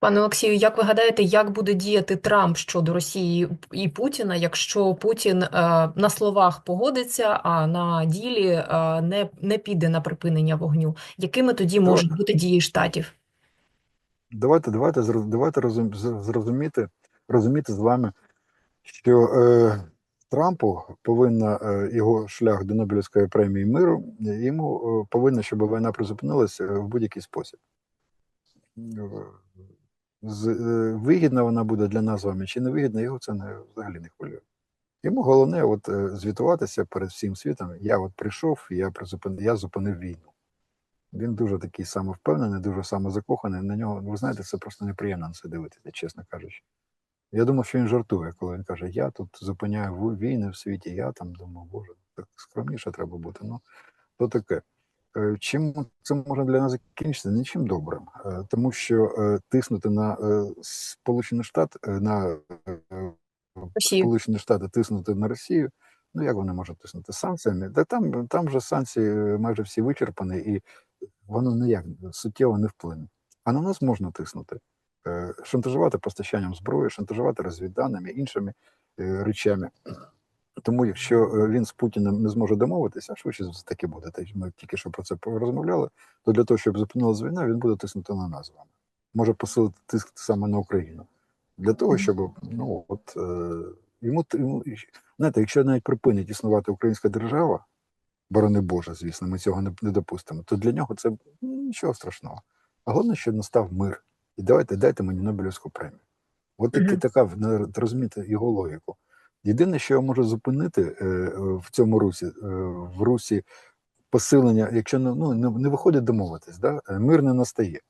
Пане Олексію, як ви гадаєте, як буде діяти Трамп щодо Росії і Путіна, якщо Путін е, на словах погодиться, а на ділі е, не, не піде на припинення вогню? Якими тоді можуть бути дії штатів? Давайте, давайте, давайте розум, зрозуміти, розуміти з вами, що е, Трампу повинна е, його шлях до Нобелівської премії миру, е, йому е, повинно, щоб війна призупинилася е, в будь-який спосіб. Е, вигідна вона буде для нас з вами чи не вигідна, його це взагалі не хвилює. Йому головне от, е, звітуватися перед всім світом. Я от прийшов, я, призупин, я зупинив війну. Він дуже такий самовпевнений, дуже самозакоханий. На нього, ви знаєте, це просто неприємно на це дивитися, чесно кажучи. Я думав, що він жартує, коли він каже: Я тут зупиняю війни в світі. Я там думав, боже, так скромніше треба бути. Ну, то таке. Е, Чим це може для нас закінчитися? Нічим добрим, Е, тому що е, тиснути на Сполучені Штати на Росію. Сполучені Штати тиснути на Росію. Ну як вони можуть тиснути санкціями? Та там, там же санкції майже всі вичерпані, і воно ніяк суттєво не вплине. А на нас можна тиснути, шантажувати постачанням зброї, шантажувати розвідданими, іншими речами. Тому, якщо е, він з Путіним не зможе домовитися, а швидше за все таки буде. Та Ми тільки що про це розмовляли, то для того, щоб зупинилася війна, він буде тиснути на нас з вами. Може посилити тиск саме на Україну. Для того, щоб ну от е, йому, йому знаєте, якщо навіть припинить існувати українська держава, борони Боже, звісно, ми цього не, не допустимо, то для нього це ну, нічого страшного. А головне, що настав мир. І давайте дайте мені Нобелівську премію. От таки Мгм. така на- розумієте його логіку. Єдине, що я можу зупинити е, в цьому русі, е, в русі посилення, якщо не, ну, не, виходить домовитись, да? е, мир не настає.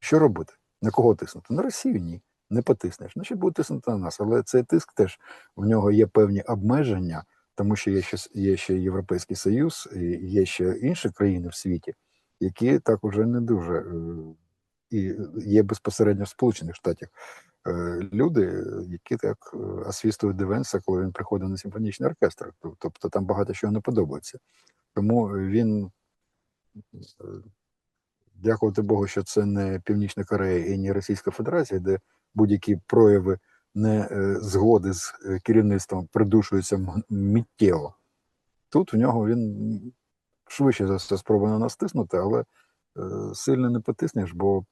Що робити? На кого тиснути? На Росію ні. Не потиснеш. Значить, буде тиснути на нас. Але цей тиск теж в нього є певні обмеження, тому що є ще, є ще Європейський Союз, і є ще інші країни в світі, які так уже не дуже і є безпосередньо в Сполучених Штатах люди, е, які так е, освістують Девенса, коли він приходить на симфонічний оркестр. Тобто там багато чого не подобається. Тому він, е, дякувати Богу, що це не Північна Корея і не Російська Федерація, де будь-які прояви не згоди з керівництвом придушуються миттєво. Тут в нього він швидше за все спробує на нас тиснути, але сильно не потиснеш, бо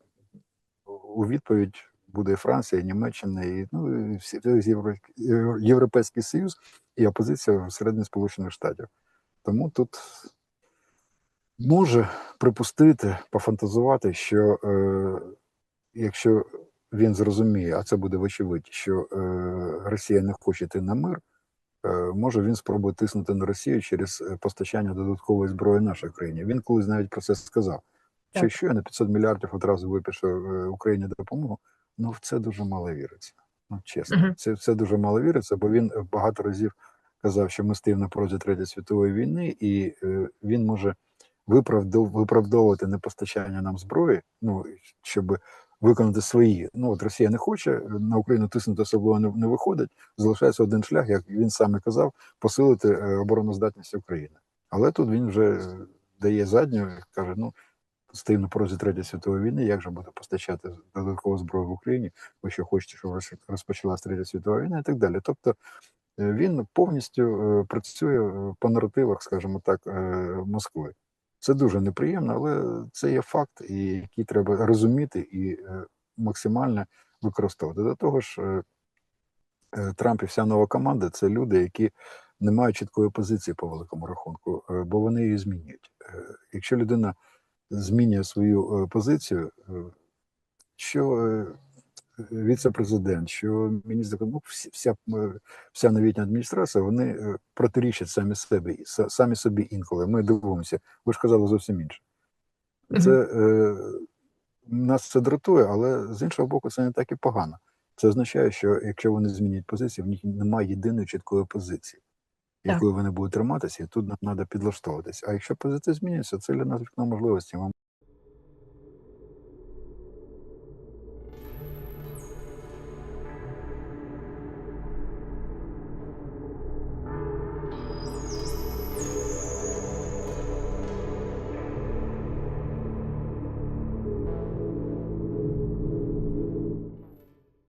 у відповідь буде і Франція, і Німеччина, і, ну, і всі, Євро- Євро- Європейський Союз і опозиція всередині Сполучених Штатів. Тому тут може припустити, пофантазувати, що е, якщо він зрозуміє, а це буде вочевидь, що е, Росія не хоче йти на мир, е, може він спробує тиснути на Росію через е, постачання додаткової зброї нашій країні. Він колись навіть про це сказав. Що якщо я на 500 мільярдів одразу випишу е, Україні допомогу, ну в це дуже мало віриться. Ну чесно, Мгм. це, це дуже мало віриться, бо він е, багато разів казав, що ми стоїмо на порозі Третьої світової війни, і е, він може виправдов, виправдовувати непостачання нам зброї, ну щоб виконати свої. Ну от Росія не хоче на Україну тиснути особливо не, не виходить. Залишається один шлях, як він сам і казав, посилити е, обороноздатність України. Але тут він вже е, дає задню, каже: ну стоїмо на порозі Третьої світової війни, як же буде постачати додаткову зброю в Україні? Ви що хочете, щоб роз- розпочалась Третя світова війна і так далі. Тобто е, він повністю е, працює е, по наративах, скажімо так, Москви. Це дуже неприємно, але це є факт, який треба розуміти і максимально використовувати. До того ж, Трамп і вся нова команда це люди, які не мають чіткої позиції по великому рахунку, бо вони її змінюють. Якщо людина змінює свою е, позицію, е, що е, віце-президент, що міністр, ну, вся, вся новітня адміністрація, вони протирічать самі себе, самі собі інколи. Ми дивимося. Ви ж казали зовсім інше. Це е, нас це дратує, але з іншого боку, це не так і погано. Це означає, що якщо вони змінять позицію, в них немає єдиної чіткої позиції. Якою вони будуть триматися, і тут нам треба підлаштовуватися. А якщо позитив змінюється, це для нас вікно можливості.